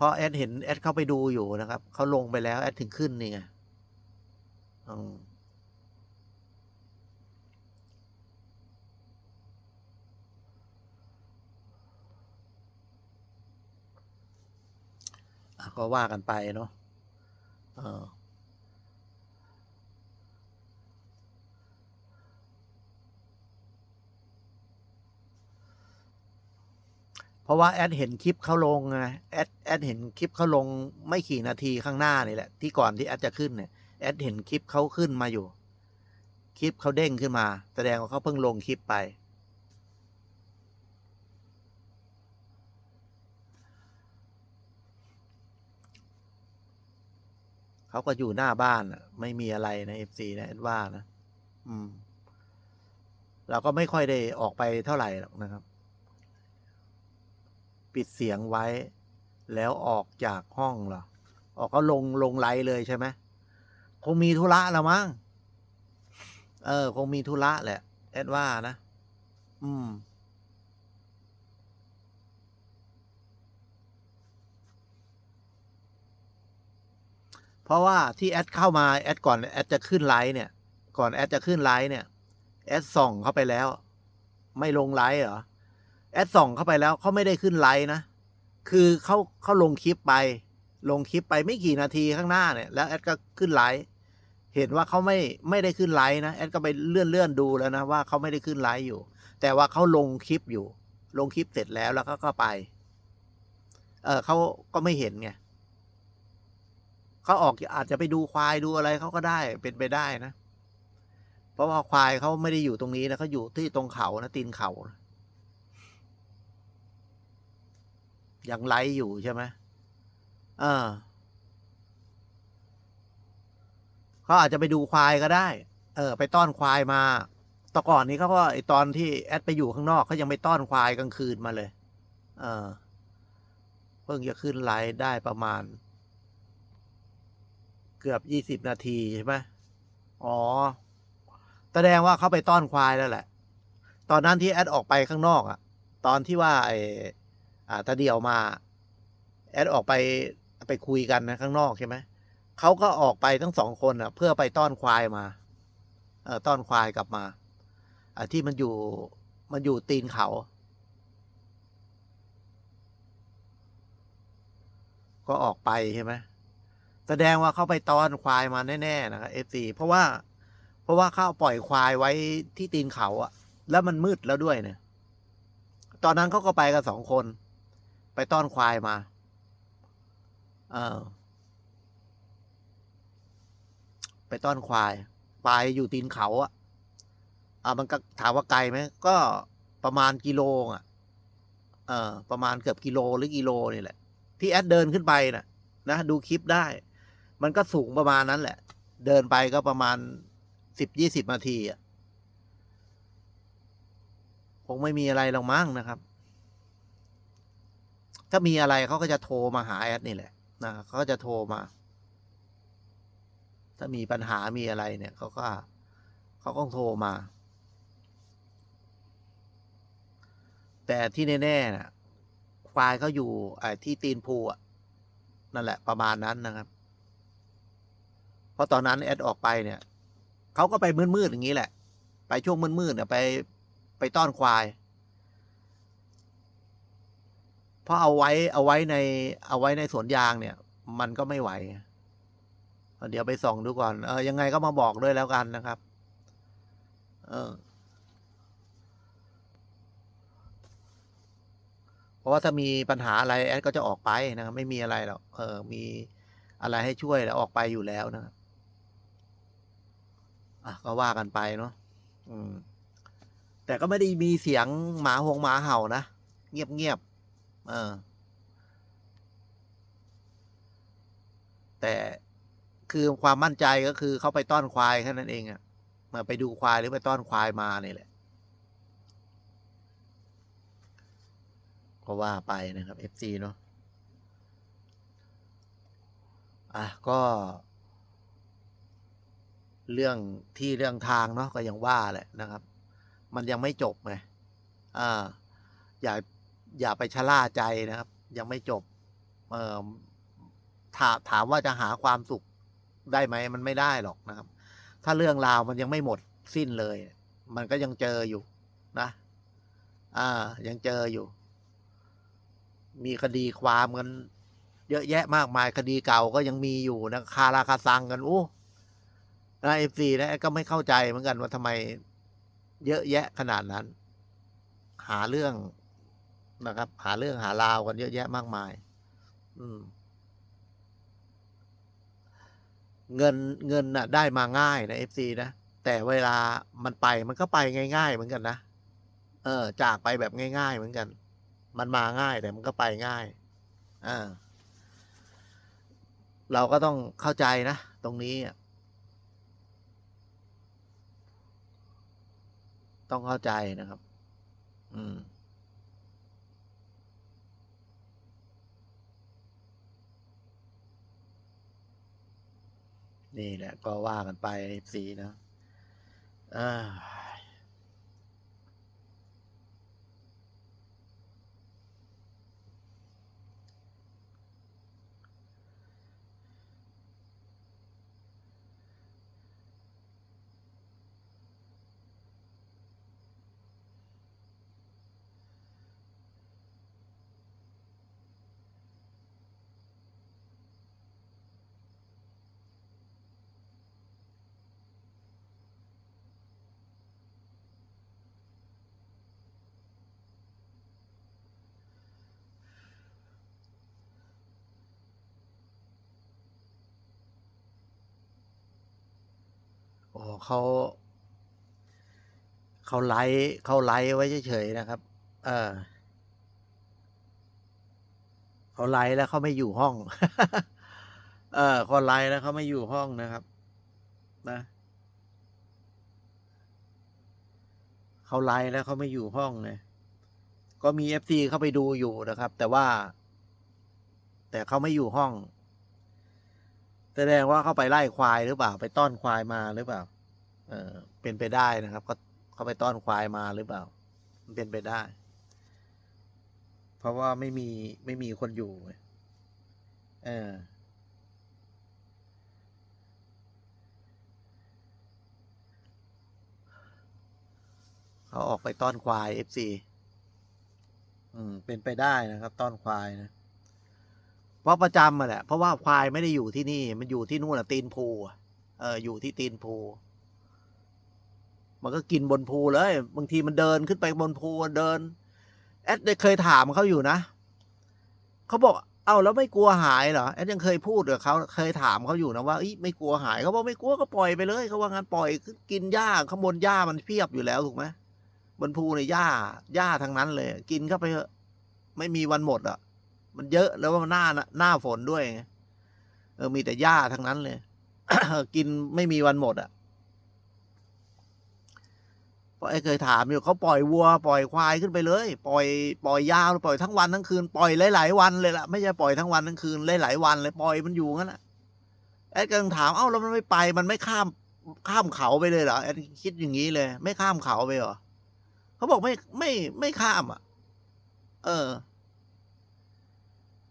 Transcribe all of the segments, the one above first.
เพราะแอดเห็นแอดเข้าไปดูอยู่นะครับเขาลงไปแล้วแอดถึงขึ้นนี่ไงอืมอะก็ว่ากันไปเนาะเออ เพ ราะว่าแอดเห็นคลิปเขาลงไงแอดแอดเห็นคลิปเขาลงไม่กี่นาทีข้างหน้านี่แหละ ที่ก่อนที่แอดจะขึ้นเนี่ยแอดเห็นคลิปเขาขึ้นมาอยู่ คลิปเขาเด้งขึ้นมา แสดงว่าเขาเพิ่งลงคลิปไป เขาก็อยู่หน้าบ้านไม่มีอะไรนะเอฟซีนะแอดว่านะ อืม เราก็ไม่ค่อยได้ออกไปเท่าไหร่หรอกนะครับ ปิดเสียงไว้ แล้วออกจากห้องเหรอ ออกก็ลงลงไลฟ์เลยใช่ไหมคงมีธุระละมั้ง เออ คงมีธุระแหละ แอดว่านะ อืม เพราะว่าที่แอดเข้ามาแอดก่อนแอดจะขึ้นไลฟ์เนี่ย ก่อนแอดจะขึ้นไลฟ์เนี่ย แอดส่องเข้าไปแล้ว ไม่ลงไลฟ์เหรอ แอดส่องเข้าไปแล้วเขาไม่ได้ขึ้นไลฟ์นะ คือเขาเขาลงคลิปไป ลงคลิปไปไม่กี่นาทีข้างหน้าเนี่ย แล้วแอดก็ขึ้นไลฟ์เห็นว่าเขาไม่ไม่ได้ขึ้นไลฟ์นะแอดก็ไปเลื่อนเลื่อนดูแล้วนะว่าเขาไม่ได้ขึ้นไลฟ์อยู่ แต่ว่าเขาลงคลิปอยู่ ลงคลิปเสร็จแล้วแล้วก็ก็ไป เออเขาก็ไม่เห็นไงเขาออกอาจจะไปดูควายดูอะไรเขาก็ได้เป็นไปได้นะ เพราะว่าควายเขาไม่ได้อยู่ตรงนี้นะเขาอยู่ที่ตรงเขานะตีนเขานะ ยังไลฟ์อยู่ใช่ไหมเออเขาอาจจะไปดูควายก็ได้ เออ ไปต้อนควายมาต่ก่อนนี้เขาก็ไอตอนที่แอดไปอยู่ข้างนอกเขายังไปต้อนควายกลางคืนมาเลย เออ เพิ่งจะขึ้นไลฟ์ได้ประมาณ เกือบยี่สิบนาทีใช่ไหมอ๋อ แสดงว่าเขาไปต้อนควายแล้วแหละ ตอนนั้นที่แอดออกไปข้างนอกอะตอนที่ว่าไอ อ่าตาเดียวมา แอดออกไปไปคุยกันนะข้างนอกใช่ไหมเขาก็ออกไปทั้งสองคนอะ เพื่อไปต้อนควายมาเอ่อต้อนควายกลับมาอ่าที่มันอยู่มันอยู่ตีนเขา ก็ออกไปใช่ไหมแสดงว่าเขาไปต้อนควายมาแน่ๆนะครับเอฟซีเพราะว่า เพราะว่าเขาปล่อยควายไว้ที่ตีนเขาอะแล้วมันมืดแล้วด้วยเนี่ย ตอนนั้นเขาก็ไปกันสองคน ต้อนควายมา เออ ไปต้อนควาย ควายอยู่ตีนเขาอะอ่ามันก็ถามว่าไกลไหม ก็ประมาณกิโลอะ เออ ประมาณเกือบกิโลหรือกิโลนี่แหละ ที่แอดเดินขึ้นไปน่ะ นะ ดูคลิปได้ มันก็สูงประมาณนั้นแหละ เดินไปก็ประมาณสิบยี่สิบนาทีอะ คงไม่มีอะไรหรอกมั้งนะครับ ถ้ามีอะไรเขาก็จะโทรมาหาแอดนี่แหละนะเขาจะโทรมา ถ้ามีปัญหามีอะไรเนี่ยเขาก็เขาก็โทรมา แต่ที่แน่ๆนะควายเขาอยู่ที่ตีนภูอะนั่นแหละประมาณนั้นนะครับ เพราะตอนนั้นแอดออกไปเนี่ยเขาก็ไปมืดๆอย่างนี้แหละ ไปช่วงมืดๆเนี่ยไปไปต้อนควาย เพราะเอาไว้เอาไว้ใน เอาไว้ในสวนยางเนี่ย มันก็ไม่ไหว เดี๋ยวไปส่องดูก่อน เออยังไงก็มาบอกด้วยแล้วกันนะครับ เออ เพราะว่าถ้ามีปัญหาอะไรแอดก็จะออกไปนะครับไม่มีอะไรหรอกเออ มีอะไรให้ช่วยแล้วออกไปอยู่แล้วนะครับอะก็ว่ากันไปเนาะอืม แต่ก็ไม่ได้มีเสียงหมาหงหมาเห่านะ เงียบเงียบ เออ แต่คือความมั่นใจก็คือเขาไปต้อนควายแค่นั้นเองอะ่ะมาไปดูควายหรือไปต้อนควายมาเนี่ยแหละก็ว่าไปนะครับ FC เนาะอะก็ เรื่องที่เรื่องทางเนาะก็ยังว่าแหละนะครับ มันยังไม่จบไงอ่าอย่า อย่าไปชะล่าใจนะครับ ยังไม่จบเออถามถามว่าจะหาความสุขได้ไหมมันไม่ได้หรอกนะครับ ถ้าเรื่องราวมันยังไม่หมดสิ้นเลย มันก็ยังเจออยู่นะ อ่า ยังเจออยู่ มีคดีความกันเยอะแยะมากมายคดีเก่าก็ยังมีอยู่นะคาราคาซังกันอู้นะเอฟซีนะก็ไม่เข้าใจเหมือนกันว่าทำไมเยอะแยะขนาดนั้น หาเรื่อง นะครับ หาเรื่องหาราวกันเยอะแยะมากมาย อืม เงินเงินน่ะ ได้มาง่ายนะเอฟซีนะแต่เวลามันไปมันก็ไปง่าย ๆ เหมือนกันนะเออ จากไปแบบง่าย ๆ เหมือนกัน มันมาง่ายแต่มันก็ไปง่ายอ่าเราก็ต้องเข้าใจนะ ตรงนี้ต้องเข้าใจนะครับ อืม นี่แหละก็ว่ากันไปสีนะอ่า โอ้เขาเขาไลฟ์เขาไลฟ์ไว้เฉยๆนะครับ เออเขาไลฟ์แล้วเขาไม่อยู่ห้อง เออเขาไลฟ์แล้วเขาไม่อยู่ห้องนะครับ นะเขาไลฟ์แล้วเขาไม่อยู่ห้องเลยก็มีเอฟซีเข้าไปดูอยู่นะครับ แต่ว่า แต่เขาไม่อยู่ห้อง แสดงว่าเขาไปไล่ควายหรือเปล่า ไปต้อนควายมาหรือเปล่า เออเป็นไปได้นะครับก็เขาไปต้อนควายมาหรือเปล่า มันเป็นไปได้ เพราะว่าไม่มีไม่มีคนอยู่เออเขาออกไปต้อนควายเอฟซีอืม เป็นไปได้นะครับ ต้อนควายนะ เพราะประจำมาแหละ เพราะว่าควายไม่ได้อยู่ที่นี่ มันอยู่ที่นู่นอะตีนภูอะเออ อยู่ที่ตีนภู มันก็กินบนภูเลย บางทีมันเดินขึ้นไปบนภูเดิน แอดเคยถามเขาอยู่นะเขาบอกเอ้าแล้วไม่กลัวหายเหรอแอดยังเคยพูดกับเขาเคยถามเขาอยู่นะว่าอีไม่กลัวหายเขาบอกไม่กลัวก็ปล่อยไปเลยเขาว่างั้นปล่อยกินหญ้าข้างบนหญ้ามันเพียบอยู่แล้วถูกไหมบนภูในหญ้าหญ้าทั้งนั้นเลย กินเข้าไปเถอะไม่มีวันหมดอะ มันเยอะแล้วว่ามันหน้าหน้าฝนด้วยไงเออมีแต่หญ้าทั้งนั้นเลยกินไม่มีวันหมดอะ เพราะไอ้เคยถามอยู่เขาปล่อยวัว ปล่อยควายขึ้นไปเลย ปล่อยปล่อยยาวปล่อยทั้งวันทั้งคืนปล่อยหลาย ๆ วันเลยล่ะไม่ใช่ปล่อยทั้งวันทั้งคืนหลายๆวันเลยปล่อยมันอยู่งั้นแหละแอดก็ยังถามเอ้าแล้วมันไม่ไปมันไม่ข้ามข้ามเขาไปเลยเหรอแอดคิดอย่างนี้เลย ไม่ข้ามเขาไปเหรอเขาบอกไม่ไม่ไม่ข้ามอะ เออ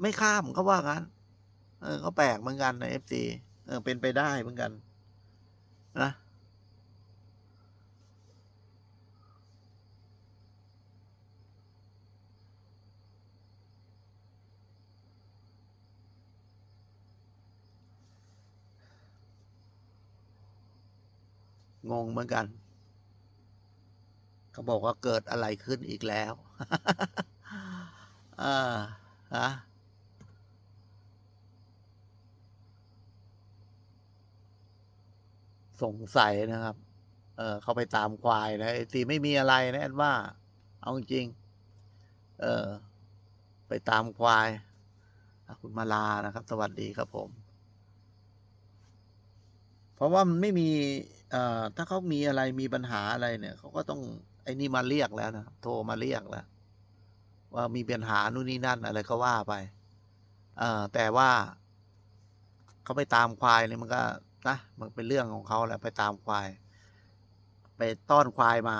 ไม่ข้ามเขาว่างั้น เออก็แปลกเหมือนกันนะเอฟซีเออเป็นไปได้เหมือนกัน นะ งงเหมือนกัน เขาบอกว่าเกิดอะไรขึ้นอีกแล้วอ่าฮะสงสัยนะครับ เออเขาไปตามควายนะไอ้ตีไม่มีอะไรนะแอดว่า เอาจริง เออ ไปตามควาย คุณมาลานะครับ สวัสดีครับผม เพราะว่ามันไม่มี ถ้าเขามีอะไรมีปัญหาอะไรเนี่ยเขาก็ต้องไอ้นี่มาเรียกแล้วนะโทรมาเรียกแล้ว ว่ามีปัญหานู่นนี่นั่นอะไรก็ว่าไปเออแต่ว่าเขาไปตามควายเนี่ยมันก็นะมันเป็นเรื่องของเขาแหละไปตามควาย ไปต้อนควายมา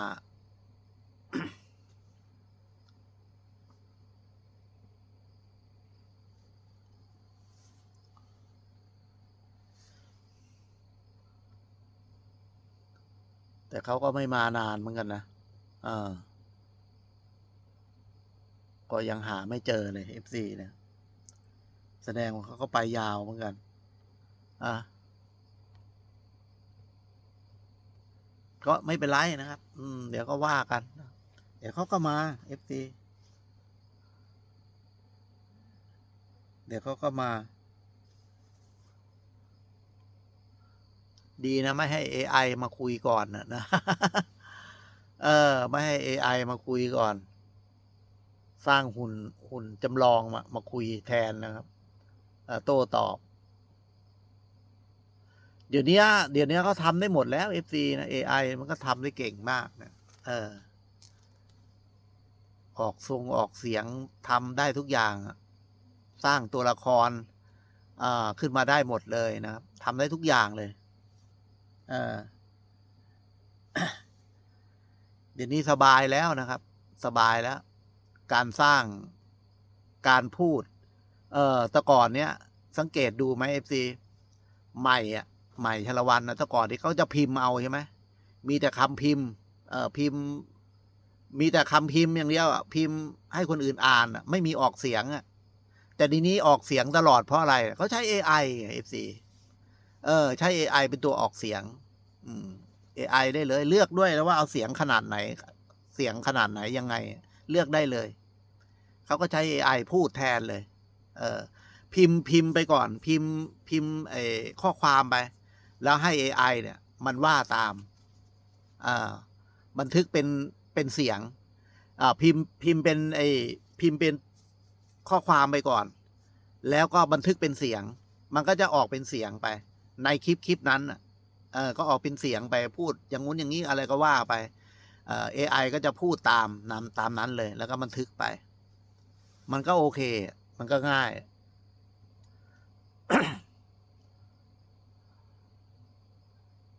แต่เขาก็ไม่มานานเหมือนกันนะเออก็ยังหาไม่เจอเลยเอฟซีเนี่ย แสดงว่าเขาก็ไปยาวเหมือนกัน อะก็ไม่เป็นไรนะครับ อืม เดี๋ยวก็ว่ากัน เดี๋ยวเขาก็มาเอฟซีเดี๋ยวเขาก็มา ดีนะ ไม่ให้ AI มาคุยก่อนนะนะเออ ไม่ให้ AI มาคุยก่อน สร้างหุ่นหุ่นจำลองมามาคุยแทนนะครับโต้ตอบ เดี๋ยวนี้เดี๋ยวนี้เขาทำได้หมดแล้ว FC นะ AI มันก็ทำได้เก่งมากนะเออ ออกทรงออกเสียงทำได้ทุกอย่าง สร้างตัวละครอ่าขึ้นมาได้หมดเลยนะครับทำได้ทุกอย่างเลย เดี๋ยวนี้สบายแล้วนะครับ สบายแล้ว การสร้างการพูด เอ่อแต่ก่อนเนี้ย สังเกตดูไหมเอฟซีใหม่อะใหม่ชลวันนะแต่ก่อนที่เขาจะพิมพ์เอาใช่ไหมมีแต่คำพิมพ์ เอ่อพิมพ์ มีแต่คำพิมพ์อย่างเดียวอะพิมพ์ให้คนอื่นอ่านอะไม่มีออกเสียงอะแต่ทีนี้ออกเสียงตลอดเพราะอะไรเขาใช้ AI เอฟซี เออ ใช้ AI เป็นตัวออกเสียง อืม AI ได้เลย เลือกด้วยแล้วว่าเอาเสียงขนาดไหน เสียงขนาดไหนยังไง เลือกได้เลย เขาก็ใช้ AI พูดแทนเลย เออ พิมพ์พิมพ์ไปก่อน พิมพ์พิมพ์ไอ้ข้อความไป แล้วให้ AI เนี่ย มันว่าตาม อ่า บันทึกเป็นเป็นเสียง อ่า พิมพ์พิมพ์เป็นไอ้พิมพ์เป็นข้อความไปก่อน แล้วก็บันทึกเป็นเสียง มันก็จะออกเป็นเสียงไป ในคลิปคลิปนั้นเออก็ออกเป็นเสียงไปพูดอย่างงู้นอย่างนี้อะไรก็ว่าไปเอ่อ AI ก็จะพูดตามนำตามนั้นเลย แล้วก็บันทึกไป มันก็โอเค มันก็ง่าย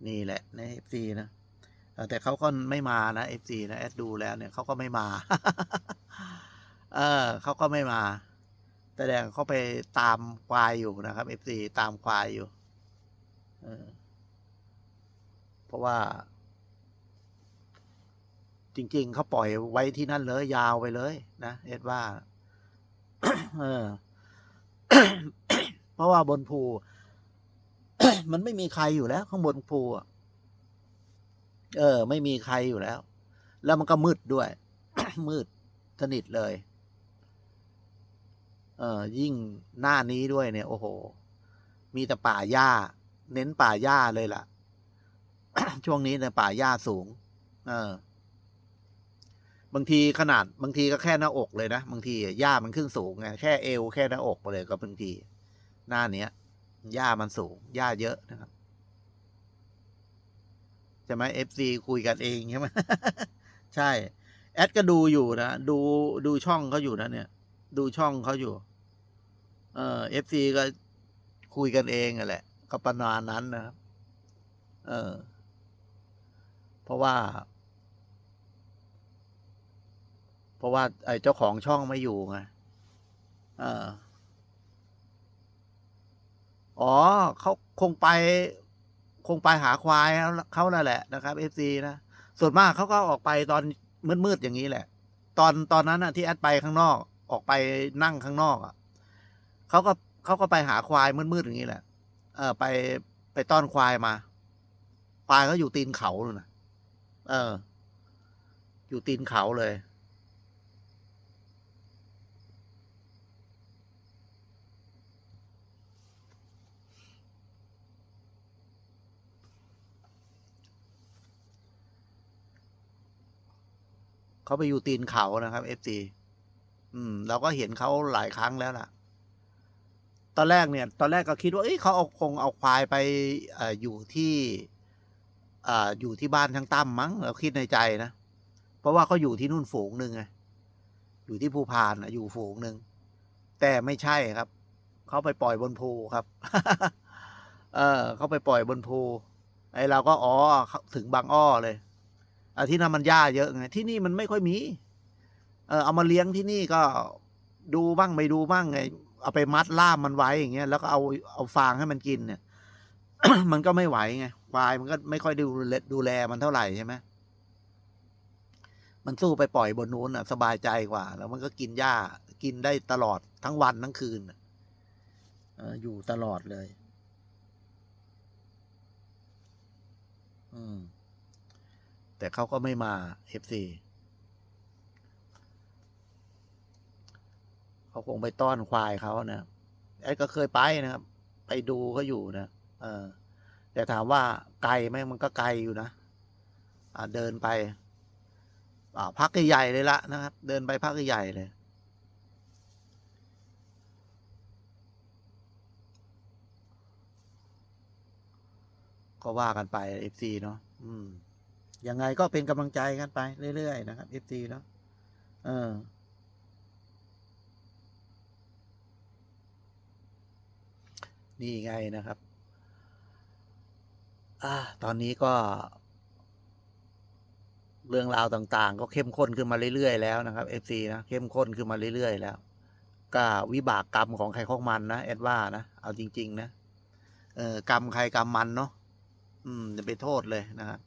นี่แหละใน FC นะแต่เขาก็ไม่มานะ FC นะแอดดูแล้วเนี่ยเขาก็ไม่มา เออเขาก็ไม่มาแสดงเขาไปตามควายอยู่นะครับ FC ตามควายอยู่ เพราะว่า จริง ๆ เขาปล่อยไว้ที่นั่นเลยยาวไปเลย นะ เอ็ดว่า เออ เพราะว่าบนภู มันไม่มีใครอยู่แล้ว ข้างบนภูเออ ไม่มีใครอยู่แล้ว แล้วมันก็มืดด้วย มืดสนิทเลย เออยิ่งหน้านี้ด้วยเนี่ย โอ้โห มีแต่ป่าหญ้า เน้นป่าหญ้าเลยล่ะ ช่วงนี้เนี่ยป่าหญ้าสูง เออ บางทีขนาดบางทีก็แค่หน้าอกเลยนะ บางทีหญ้ามันขึ้นสูงไงแค่เอวแค่หน้าอกไปเลยก็บางที หน้าเนี้ยหญ้ามันสูงหญ้าเยอะนะครับใช่ไหมเอฟซีคุยกันเองใช่ไหมใช่ แอดก็ดูอยู่นะดูดูช่องเขาอยู่นะเนี่ย ดูช่องเขาอยู่ เออเอฟซีก็คุยกันเองอะแหละ ก็ประมานั้นนะครับ เออ เพราะว่า เพราะว่า ไอ้เจ้าของช่องไม่อยู่ไงเอออ๋อเขาคงไป คงไปหาควายเขานั่นแหละนะครับเอฟซีนะ ส่วนมากเขาก็ออกไปตอนมืดๆอย่างนี้แหละ ตอนตอนนั้นนะที่แอดไปข้างนอก ออกไปนั่งข้างนอกอะเขาก็เขาก็ไปหาควายมืดๆอย่างนี้แหละ ออไปไปต้อนควายมา ควายเขาอยู่ตีนเขาเลยนะเออ อยู่ตีนเขาเลย เขาไปอยู่ตีนเขานะครับเอฟซีอืม เราก็เห็นเขาหลายครั้งแล้วล่ะ อนแรกเนี่ย ตอนแรกก็คิดว่าเอ้ยเขาเอาคงเอาควายไปออยู่ที่ออยู่ที่บ้านทั้งตั้มมั้งเราคิดในใจนะ เพราะว่าเขาอยู่ที่นู่นฝูงหนึ่งไงอยู่ที่ภูพานอยู่ฝูงหนึ่งแต่ไม่ใช่ครับเขาไปปล่อยบนภูครับ เออเขาไปปล่อยบนภูไอเราก็อ๋อถึงบางอ้อเลยอที่นั่นมันหญ้าเยอะไงที่นี่มันไม่ค่อยมี เออเอามาเลี้ยงที่นี่ก็ดูบ้างไม่ดูบ้างไง เอาไปมัดล่ามมันไว้อย่างเงี้ยแล้วก็เอาเอาฟางให้มันกินเนี่ย มันก็ไม่ไหวไงควายมันก็ไม่ค่อยดูแลดูแลมันเท่าไหร่ใช่ไหมมันสู้ไปปล่อยบนนู้นอะ สบายใจกว่า แล้วมันก็กินหญ้ากินได้ตลอดทั้งวันทั้งคืนอออยู่ตลอดเลย อืม แต่เขาก็ไม่มาเอฟซี เขาคงไปต้อนควายเขานะแอดก็เคยไปนะครับ ไปดูเขาอยู่นะเออ แต่ถามว่าไกลไหมมันก็ไกลอยู่นะอ่าเดินไป อ่าพักใหญ่เลยละนะครับ เดินไปพักใหญ่เลยก็ว่ากันไปเอฟซีเนาะอืมยังไงก็เป็นกำลังใจกันไปเรื่อยๆนะครับเอฟซีเนาะเออ นี่ไงนะครับ อ่า ตอนนี้ก็ เรื่องราวต่างๆ ก็เข้มข้นขึ้นมาเรื่อยๆแล้วนะครับ FC นะเข้มข้นขึ้นมาเรื่อยๆแล้ว ก็วิบากกรรมของใครของมันนะแอดว่านะเอาจริง ๆ นะเออกรรมใครกรรมมันเนาะอืมจะไปโทษเลยนะครับ